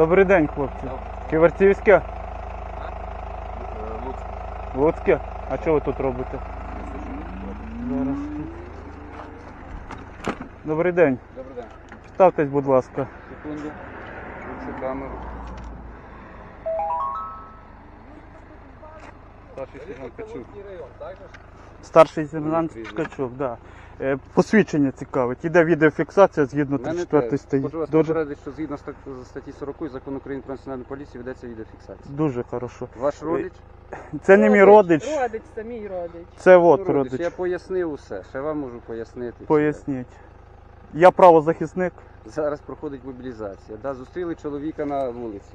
Добрий день, хлопці. Ківертівське? Луцьк. Луцьке? А що ви тут робите? Зараз. Добрий день. Добрий день. Ставтесь, будь ласка. Секунду. Включу камеру. Старший сержант Качук. Старший сержант Прізвище. Ткачук, да. Е, Посвідчення цікавить. Іде відеофіксація згідно Мене 34 теж. статті. Хочу вас Дуже, попередити, що згідно стат- статті 40 закону України про національну поліцію ведеться відеофіксація. дуже хорошо. Ваш родич? Це не мій родич, Родич, це мій родич. це от Ну, родич. Я пояснив усе, ще вам можу пояснити. Поясніть. Я правозахисник. Зараз проходить мобілізація. Да, зустріли чоловіка на вулиці.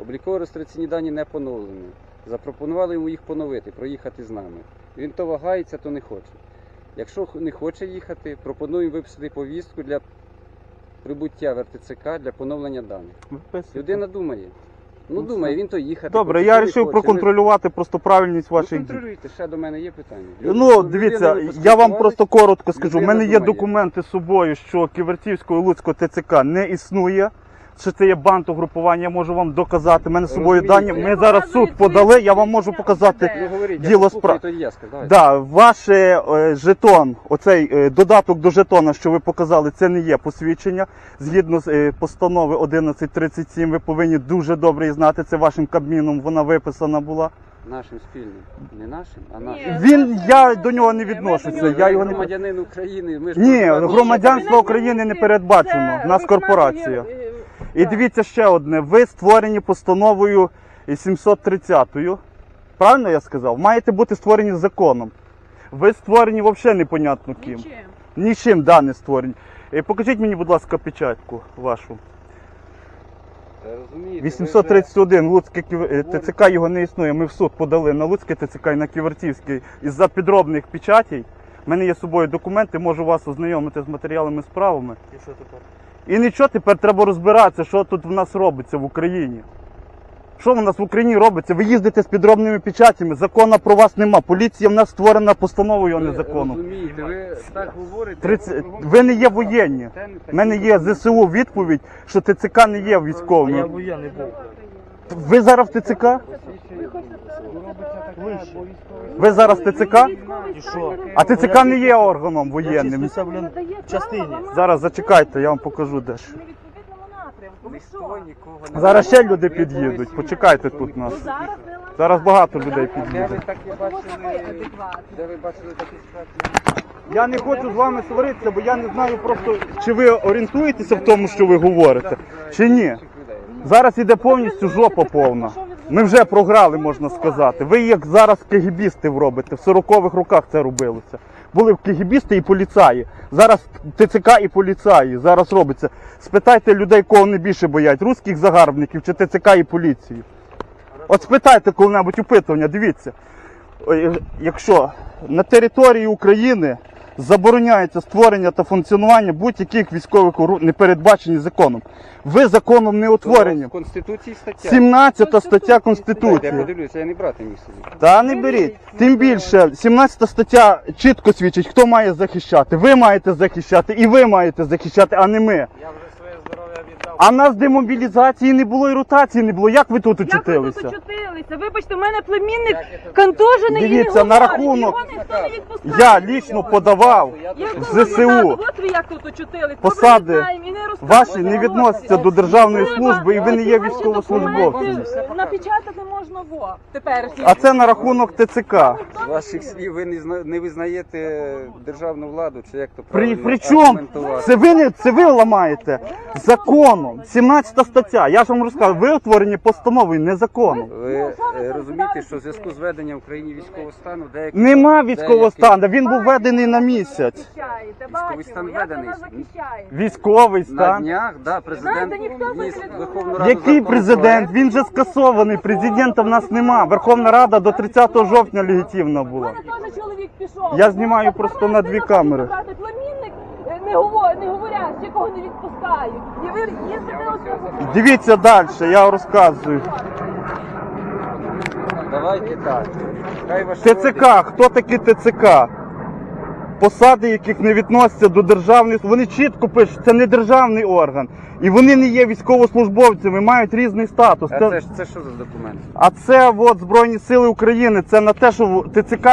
Обліково реєстраційні дані не поновлені. Запропонували йому їх поновити, проїхати з нами. Він то вагається, то не хоче. Якщо не хоче їхати, пропонуємо виписати повістку для прибуття в РТЦК для поновлення даних. Виписуйте. Людина думає. Ну, Ну, думає, він то їхати. Добре, хоче, я то не вирішив хоче. Проконтролювати просто правильність Ви ваших дій. контролюйте, ще до мене є питання. Ну, дивіться, я вам просто коротко скажу. У Людина мене є думає. документи з собою, що Ківертівського і Луцького ТЦК не існує. Що це є бантугрупування, я можу вам доказати. Мене з собою Розумієте. дані. Ми зараз в суд подали, я вам можу показати. Говоріть, Діло я послухаю, справ- тоді я скажу. Да, ваш е, жетон, оцей е, додаток до жетона, що ви показали, це не є посвідчення. Згідно з е, постанови 1137, ви повинні дуже добре її знати. Це вашим кабміном вона виписана була. Нашим спільним. Не нашим, а Ні. Він, я до нього не відношуся. Я його не громадянин України. Ми ж Ні, громадянство України не передбачено. Це нас корпорація. І дивіться ще одне. Ви створені постановою 730. Правильно я сказав? Маєте бути створені законом. Ви створені взагалі непонятно ким. Нічим. Нічим да, не створені. Е, Покажіть мені, будь ласка, печатку вашу. Е, Розумієте, 831 Луцьке Ків- е, ТЦК його не існує. Ми в суд подали на Луцьке ТЦК і на Ківертівський із-за підробних печатей. У мене є з собою документи, можу вас ознайомити з матеріалами справами. І що тепер? І нічого, тепер треба розбиратися, що тут в нас робиться в Україні. Що в нас в Україні робиться? Ви їздите з підробними печатями, закону про вас нема. Поліція в нас створена постановою, а не Ви законом. Розумієте, ви так говорите. 30 ви не є воєнні. У мене є. ЗСУ відповідь, що ТЦК не є військовим. я воєнний був. Ви зараз в ТЦК? Ви зараз в ТЦК? І що? А ТЦК не є органом воєнним. числюся, блін, в частині. Зараз зачекайте, я вам покажу дещо. У невідповідному напрямку. Ви Ніхто що? нікого не Зараз ще люди під'їдуть. Почекайте тут нас. Ну зараз ви ламаєте. Зараз багато людей А де ви під'їде. такі Тому бачили? адекватні. Де ви бачили такі ситуації? Я не хочу з вами сваритися, бо я не знаю просто, чи ви орієнтуєтеся в тому, що ви говорите, чи ні. Зараз іде повністю жопа повна. Ми вже програли, можна сказати. Ви як зараз кегібістів робите. В 40-х роках це робилося. Були кегібісти і поліцаї. Зараз ТЦК і поліцаї. Зараз робиться. Спитайте людей, кого не більше боять, русських загарбників чи ТЦК і поліцію. От спитайте коли-небудь опитування, дивіться. Якщо на території України забороняється створення та функціонування будь-яких військових ору- не передбачені законом. Ви законом не утворені. В Конституції стаття. 17 стаття Конституції. Я подивлюся, я не брати міг собі. Та не беріть. Тим більше, 17 стаття чітко свідчить, хто має захищати. Ви маєте захищати і ви маєте захищати, а не ми. Я вже своє здоров'я віддав. А в нас демобілізації не було і ротації не було. Як ви тут Як ви тут очутилися? очутилися? Вибачте, в мене племінник контужений і Дивіться, на говорить. рахунок- Його ніхто не відпускає. Я лічно подавав в ЗСУ. так, От ви як тут очутились. Посади Ваші не відносяться до державної служби і ви не є військовослужбовцем. Напечатати можна во тепер. А це на рахунок ТЦК. З ваших слів ви не, зна... не визнаєте державну владу, чи як то При, правильно при чому? аргументувати? Це ви, не, це ви ламаєте законом. 17 стаття. Я ж вам розказав, ви утворені постановою, не законом. Ви е, розумієте, що в зв'язку з введенням в Україні військового стану деякі Нема військового деякі- стану, він був введений на місяць. Захищаєте, Військовий стан як введений. захищає. Військовий на днях, да, президент вніс Верховну. Раду Який закон президент? Він же скасований. Президента в нас нема. Верховна Рада до 30 жовтня легітимна У була. мене теж чоловік пішов. Я знімаю просто на дві камери. Племінник е, не говорять, не говорять, якого не відпускають. І ви їздите ось Дивіться далі, я розказую. Давайте так. Хай ваш ТЦК, хто такі ТЦК? Посади, яких не відносяться до державної. Вони чітко пишуть, це не державний орган. І вони не є військовослужбовцями, мають різний статус. А Це- це, це що за документ? а це от Збройні Сили України, це на те, що ТЦК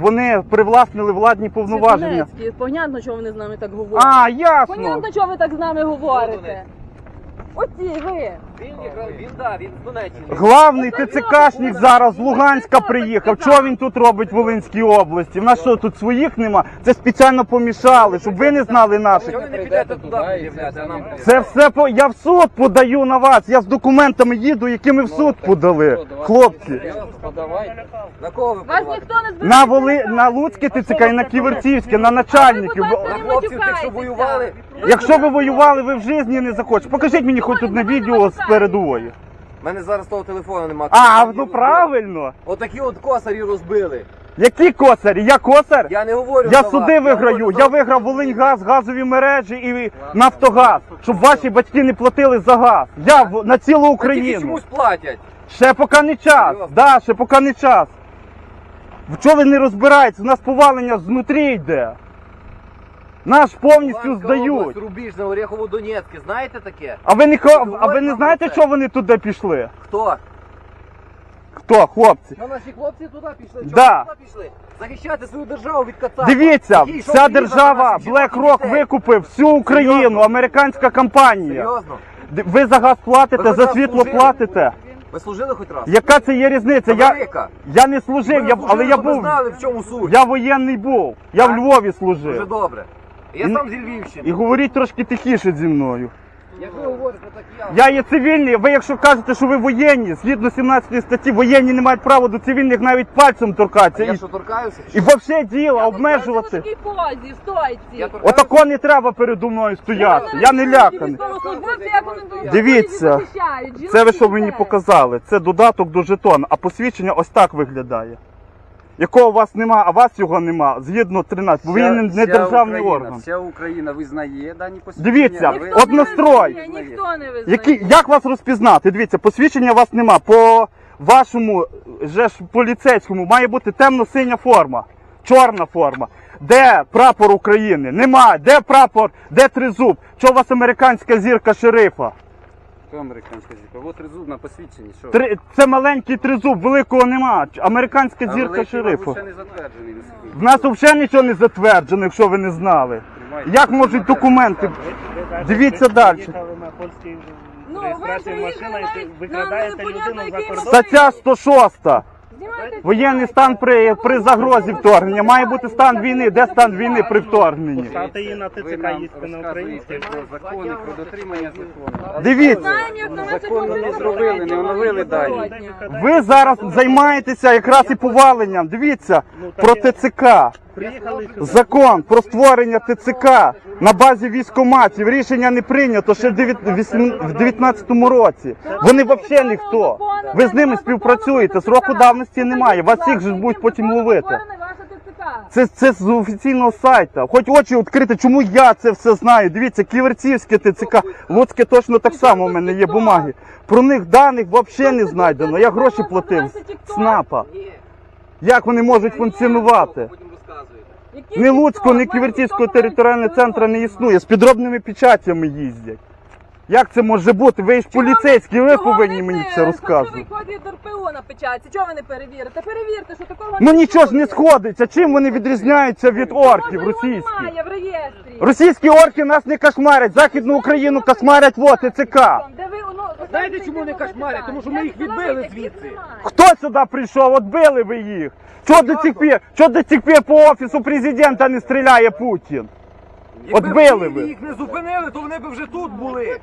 вони привласнили владні повноваження. Донецькі, понятно, чого вони з нами так говорять. А, ясно. Понятно, чого ви так з нами говорите. Оці ви. Він, він, да, він з Донеччини. Главний ТЦКшник зараз з Луганська приїхав. Що він тут робить в Волинській області? В нас що тут своїх нема? Це спеціально помішали, щоб ви не знали наших. Чого ви не підете туди пред'являти, а нам Це все по я в суд подаю на вас. Я з документами їду, які ми в суд подали. Хлопці. Подавайте. На кого ви Вас ніхто не збирає. На Воли на Луцьке ТЦК і на Ківерцівське, на начальників. На хлопців, тих, що воювали? Якщо ви воювали, ви в житті не захочете. Покажіть мені хоч одне відео з передової. У мене зараз того телефону немає. А, ну правильно. Отакі от косарі розбили. Які косарі? Я косар? Я не говорю Я за суди вас, виграю. говорю Я виграв Волиньгаз, газові мережі і Нафтогаз, щоб ваші батьки не платили за газ. Я в- на цілу тільки Україну. чомусь платять. Ще поки не час. Серйозно? Да, ще поки не час. В чого ви не розбираєтесь? У нас повалення знутрі йде. Наш повністю Луганська здають. область, Рубіжне, Орехово, Донецьке. Знаєте таке? А ви не хо- а ви не знаєте, що вони туди пішли? Хто? Хто, хлопці? Що наші хлопці туди пішли? Чого Да. туди пішли? Захищати свою державу від кацапа. Дивіться, Який йшов вся держава наших жінок і BlackRock дітей. викупив всю Україну, Серйозно? американська компанія. Серйозно? Д- Ви за газ платите, Ви за світло служили? платите. Ви служили хоч раз? Яка це є різниця? Я, я не служив, я, але я був. знали, в чому суть. Я воєнний був. Я в Так? Львові Дуже служив. добре. Я сам зі Львівщини. І говоріть трошки тихіше зі мною. Як ви говорите, так я. Я є цивільний. Ви якщо кажете, що ви воєнні, згідно 17 статті, воєнні не мають права до цивільних навіть пальцем торкатися. Я І, що торкаюся? і взагалі діло Я обмежувати. в такій позі, стойці. Я торкаюся? Отако не треба передо мною стояти. Я не ляканий. Дивіться, Це ви що мені показали? Це додаток до жетона, а посвідчення ось так виглядає. Якого у вас нема, а вас його нема, згідно 13, бо він не- державний Україна, орган. Вся Україна визнає дані посвідчення. Дивіться, ви- Ніхто от не визнає, Ніхто не визнає. Які, як вас розпізнати? Дивіться, посвідчення у вас нема. По вашому же ж поліцейському має бути темно-синя форма, чорна форма. Де прапор України? Нема. Де прапор? Де тризуб? Чого у вас американська зірка шерифа? Американська зірка? От тризуб на посвідченні. Що? Три, це маленький тризуб, великого нема. Американська А зірка великий, шерифу. мабуть, ще не затверджений. на. В нас взагалі нічого не затверджено, якщо ви не знали. Тримайте. Як можуть документи? Дивіться далі. Їхали на польській Ну, ви реєстрації приїхали машина, і навіть ви на викрадаєте непонятно людину за який кордон. Стаття 106. Воєнний стан при, при загрозі вторгнення. Має бути стан війни. Де стан війни при вторгненні? Пускати її на ТЦК їсти на українській. про закони, про дотримання закону. Дивіться. На Законно не зробили, не оновили дані. Ви зараз займаєтеся якраз і поваленням. Дивіться про ТЦК. Приїхали. Закон про створення ТЦК на базі військоматів. Рішення не прийнято ще в 2019 році. Вони взагалі ніхто. Ви з ними співпрацюєте. Сроку давності немає. Вас всіх же будуть потім ловити. Це, це з офіційного сайту. Хоч очі відкрити, чому я це все знаю. Дивіться, Ківерцівське ТЦК, Луцьке точно так само. У мене є бумаги. Про них даних взагалі не знайдено. Я гроші платив СНАПа. Як вони можуть функціонувати? Ні Луцького, ні Ківерцівського територіального центру не існує. З підробними печатями їздять. Як це може бути? Ви ж поліцейські, ви повинні мені це розказувати. Виходить до РПО на печатці. Чого ви не перевірите? Перевірте, що такого Ну нічого ж не сходиться. Чим вони відрізняються від орків російських? Немає в реєстрі. Російські орки нас не кошмарять, Західну Україну кошмарять вот ТЦК. Де ви, Знаєте, чому не кошмарять? Тому що ми їх відбили звідси. Хто сюди прийшов? От били ви їх. Чого до цих пір? Чого до цих пір по офісу президента не стріляє Путін? От Якби били в ви. Києві їх не зупинили, то вони б вже тут були.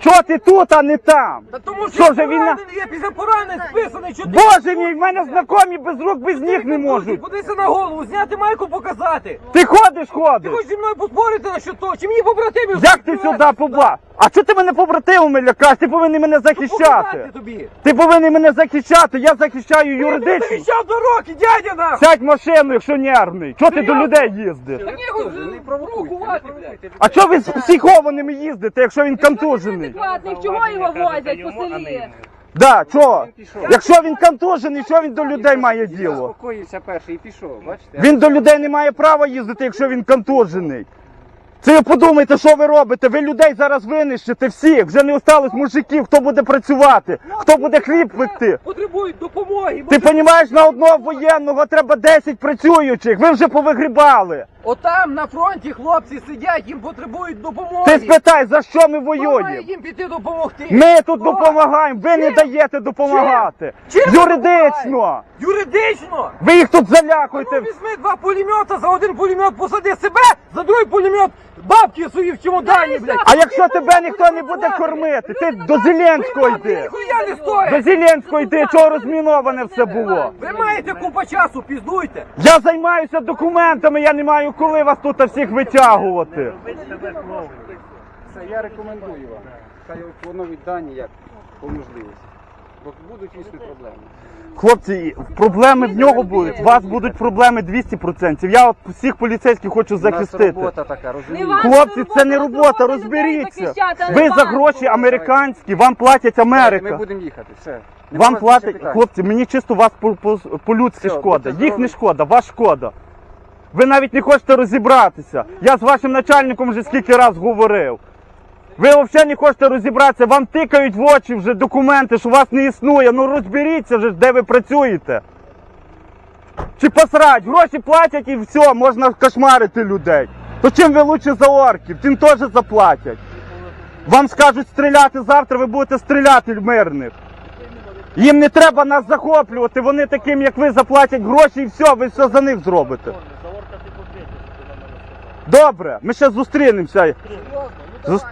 Чого ти тут, а не там? Та тому Що що вже я війна? поранений, я після поранень списаний, що ти... Боже мій, в мене знайомі без рук, без ніг не можуть. Подивися на голову, зняти майку показати. Ти ходиш, Ти ходиш. хочеш зі мною поспорити на що то? Чи мені побратимів? Як ти сюди побла? А чого ти мене побратимами лякаєш? Ти повинен мене захищати. Тобі. Ти повинен мене захищати. Я захищаю Ти юридично. захищав до роки, дядя нахуй! Сядь в машину, якщо нервний. Чого ти до людей їздиш? Не. А чого ви з психованими їздите, якщо він контужений? Адекватних, чого його возять по селі? Да, чого? Пішов. Якщо він контужений, що він до людей має діло? заспокоївся перший і пішов, бачите? Він до людей не має права їздити, якщо він контужений. Це ви подумайте, що ви робите? Ви людей зараз винищите всіх. Вже не осталось мужиків, хто буде працювати, хто буде хліб пекти. Потребують допомоги. Ти розумієш, на одного воєнного треба 10 працюючих. Ви вже повигрібали. Отам на фронті хлопці сидять, їм потребують допомоги. Ти спитай, за що ми воюємо? їм піти допомогти? Ми тут Хто? допомагаємо, ви не даєте допомагати. Чим Юридично. Юридично! Ви їх тут Ну, залякуєте. візьми два пулемета, за один пулемет посади себе, за другий пулемет бабки свої в чемодані, блядь. А якщо тебе ніхто не буде кормити, ти до Зеленського йди. До! Зеленського йди, чого розміноване все було. Ви маєте купа часу, піздуйте! Я займаюся документами, я не маю коли вас тут всіх витягувати. Це я рекомендую вам. Хай поновить дані як по можливості. Бо будуть дійсно проблеми. Хлопці, проблеми в нього будуть. У вас будуть проблеми 200%. Я от всіх поліцейських хочу У нас захистити. робота така, розумієте? Хлопці, це не робота, розберіться. Ви за гроші американські, вам платять Ми будемо їхати, все. Вам платять, хлопці, мені чисто вас по- по- по-людськи шкода. Їх не шкода, вас шкода. Ви навіть не хочете розібратися. Я з вашим начальником вже скільки раз говорив. Ви взагалі не хочете розібратися, вам тикають в очі вже документи, що вас не існує. Ну розберіться вже, де ви працюєте. Чи посрать, гроші платять і все, можна кошмарити людей. То чим ви лучше за орків, тим теж заплатять. Вам скажуть стріляти завтра, ви будете стріляти в мирних. Їм не треба нас захоплювати, вони таким, як ви, заплатять гроші і все, ви все за них зробите. За орка ти покритиш, що ти на мене сказав. Добре, ми ще зустрінемося. Зус-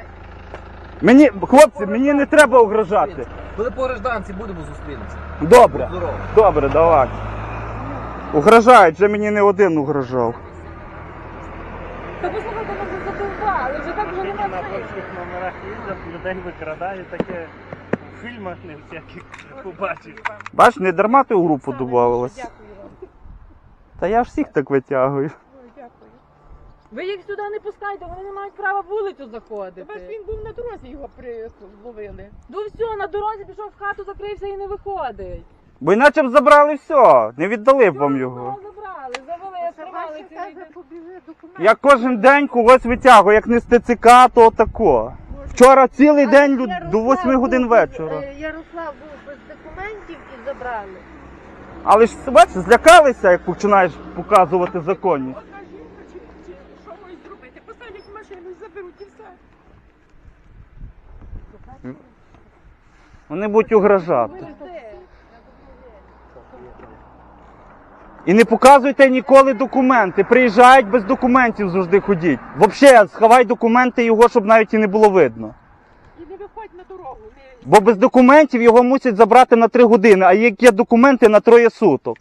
Мені, хлопці, мені не треба угрожати. Коли по гражданці будемо зустрінемося. Добре, Здорово. добре, давай. Угрожають, вже мені не один угрожав. Та послухайте, ми вже задовбали, вже так вже Тільки нема на сенсу. польських номерах їздять, людей викрадають, таке в фільмах не всяких побачиш. Бач, не дарма ти у групу додавалась. Та я ж всіх так витягую. Ви їх сюди не пускайте, вони не мають права вулицю заходити. Тепер ж він був на дорозі, його при... зловили. Ну все, на дорозі пішов в хату, закрився і не виходить. Бо іначе б забрали все, не віддали б вам його. Його забрали, завели, цілий документи. Я кожен день когось витягую, як не з ТЦК, то тако. Вчора цілий день лю- до 8 годин вечора. е, Ярослав був без документів і забрали. Але ж бачиш, злякалися, як починаєш показувати законність. Одна жінка чи, чи що можуть зробити? Поставлять машину і заберуть і все. Вони будуть угрожати. І не показуйте ніколи документи. Приїжджають без документів завжди ходіть. Взагалі, сховай документи його, щоб навіть і не було видно. І не виходь на дорогу. Бо без документів його мусять забрати на три години, а як є документи на троє суток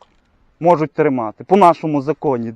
можуть тримати по нашому законі.